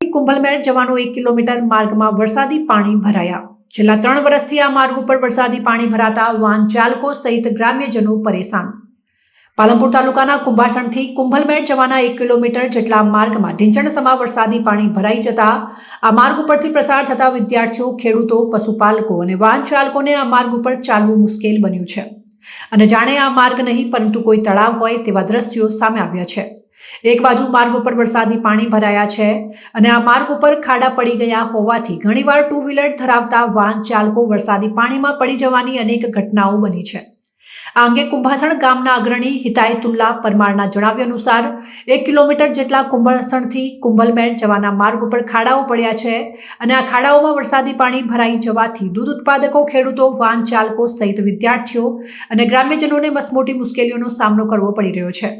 કુંભલમેળ જવાનો એક કિલોમીટર માર્ગમાં વરસાદી પાણી ભરાયા. છેલ્લા ત્રણ વર્ષથી આ માર્ગ ઉપર વરસાદી પાણી ભરાતા વાહન ચાલકો સહિત ગ્રામ્યજનો પરેશાન. પાલનપુર તાલુકાના કુંભાસણથી કુંભલમેર જવાના એક કિલોમીટર જેટલા માર્ગમાં ઢીંચણસમા વરસાદી પાણી ભરાઈ જતા આ માર્ગ ઉપરથી પ્રસાર થતા વિદ્યાર્થીઓ, ખેડૂતો, પશુપાલકો અને વાહન ચાલકોને આ માર્ગ ઉપર ચાલવું મુશ્કેલ બન્યું છે. અને જાણે આ માર્ગ નહીં, પરંતુ કોઈ તળાવ હોય તેવા દ્રશ્યો સામે આવ્યા છે. એક બાજુ માર્ગ ઉપર વરસાદી પાણી ભરાયા છે અને આ માર્ગ ઉપર ખાડા પડી ગયા હોવાથી ઘણીવાર ટુ વ્હીલર ધરાવતા વાહન ચાલકો વરસાદી પાણીમાં પડી જવાની અનેક ઘટનાઓ બની છે. આ અંગે કુંભાસણ ગામના અગ્રણી હિતાયતુલ્લા પરમારના જણાવ્યા અનુસાર, એક કિલોમીટર જેટલા કુંભાસણથી કુંભલમેટ જવાના માર્ગ ઉપર ખાડાઓ પડ્યા છે અને આ ખાડાઓમાં વરસાદી પાણી ભરાઈ જવાથી દૂધ ઉત્પાદકો, ખેડૂતો, વાહન ચાલકો સહિત વિદ્યાર્થીઓ અને ગ્રામ્યજનોને મસમોટી મુશ્કેલીઓનો સામનો કરવો પડી રહ્યો છે.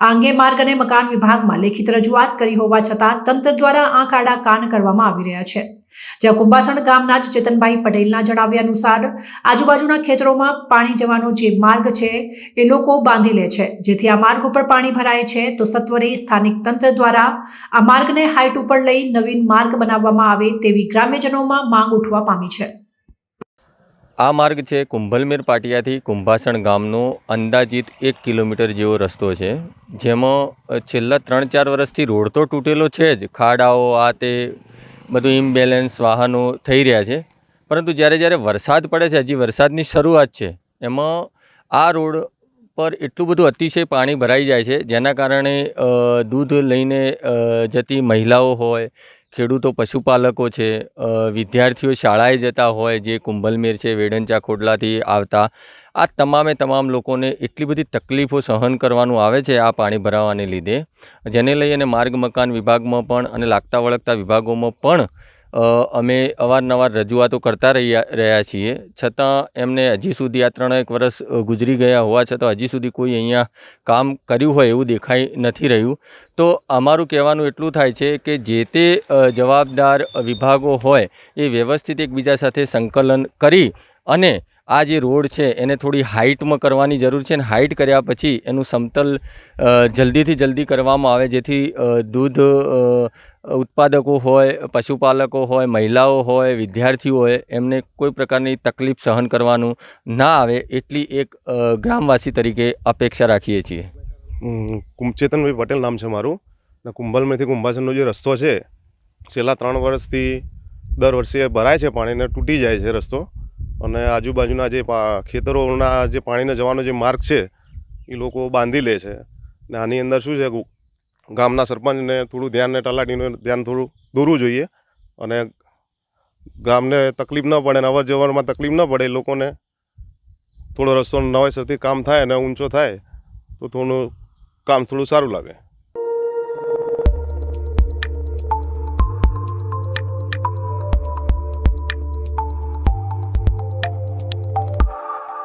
આ અંગે માર્ગ અને મકાન વિભાગમાં લેખિત રજૂઆત કરી હોવા છતાં તંત્ર દ્વારા આંખ આડા કાન કરવામાં આવી રહ્યા છે. જ્યાં કુંભાસણ ગામના જ ચેતનભાઈ પટેલના જણાવ્યા અનુસાર, આજુબાજુના ખેતરોમાં પાણી જવાનો જે માર્ગ છે, એ લોકો બાંધી લે છે. જેથી આ માર્ગ ઉપર પાણી ભરાય છે, તો સત્વરે સ્થાનિક તંત્ર દ્વારા આ માર્ગને હાઇટ ઉપર લઈ નવીન માર્ગ બનાવવામાં આવે તેવી ગ્રામ્યજનોમાં માંગ ઉઠવા પામી છે. આ માર્ગ છે કુંભલમેર પાટિયાથી કુંભાસણ ગામનો અંદાજિત એક કિલોમીટર જેવો રસ્તો છે. જેમાં છેલ્લા ત્રણ ચાર વર્ષથી રોડ તો તૂટેલો છે જ. ખાડાઓ આ તે બધું ઇમ્બેલેન્સ વાહનો થઈ રહ્યા છે. પરંતુ જ્યારે જ્યારે વરસાદ પડે છે, હજી વરસાદની શરૂઆત છે, એમાં આ રોડ પર એટલું બધું અતિશય પાણી ભરાઈ જાય છે, જેના કારણે દૂધ લઈને જતી મહિલાઓ હોય ખેડૂતો પશુપાલકો છે વિદ્યાર્થીઓ શાળાએ જતા હોય, જે કુંભલમેર છે, વેડંચા ખોડલાથી આવતા, આ તમામે તમામ લોકોને એટલી બધી તકલીફો સહન કરવાનું આવે છે આ પાણી ભરાવાને લીધે. જેને લઈ અને માર્ગ મકાન વિભાગમાં પણ અને લાગતા વળગતા વિભાગોમાં પણ અમે અવારનવાર રજૂઆતો કરતા રહ્યા રહ્યા છીએ. છતાં એમને હજી સુધી આ ત્રણ એક વર્ષ ગુજરી ગયા હોવા છતાં હજી સુધી કોઈ અહીંયા કામ કર્યું હોય એવું દેખાઈ નથી રહ્યું. તો અમારું કહેવાનું એટલું થાય છે કે જે તે જવાબદાર વિભાગો હોય એ વ્યવસ્થિત એકબીજા સાથે સંકલન કરી અને આ જે રોડ છે, એને થોડી હાઇટમાં કરવાની જરૂર છે અને હાઇટ કર્યા પછી એનું સમતલ જલ્દીથી જલ્દી કરવામાં આવે, જેથી દૂધ ઉત્પાદકો હોય, પશુપાલકો હોય, મહિલાઓ હોય, વિદ્યાર્થીઓ હોય, એમને કોઈ પ્રકારની તકલીફ સહન કરવાનું ના આવે એટલી એક ગ્રામવાસી તરીકે અપેક્ષા રાખીએ છીએ. કુંભચેતનભાઈ ચેતનભાઈ પટેલ નામ છે મારું. ને કુંભલમેરથી કુંભાસનનો જે રસ્તો છે, છેલ્લા ત્રણ વર્ષથી દર વર્ષે ભરાય છે પાણીને તૂટી જાય છે રસ્તો. અને આજુબાજુના જે ખેતરોના જે પાણીને જવાનો જે માર્ગ છે, એ લોકો બાંધી લે છે. ને આની અંદર શું છે, ગામના સરપંચને થોડું ધ્યાન ને તલાટીનું ધ્યાન થોડું દોરવું જોઈએ. અને ગામને તકલીફ ન પડે અવર જવરમાં તકલીફ ન પડે લોકોને થોડો રસ્તો નવેસરથી કામ થાય અને ઊંચો થાય, તો થોડું કામ થોડું સારું લાગે.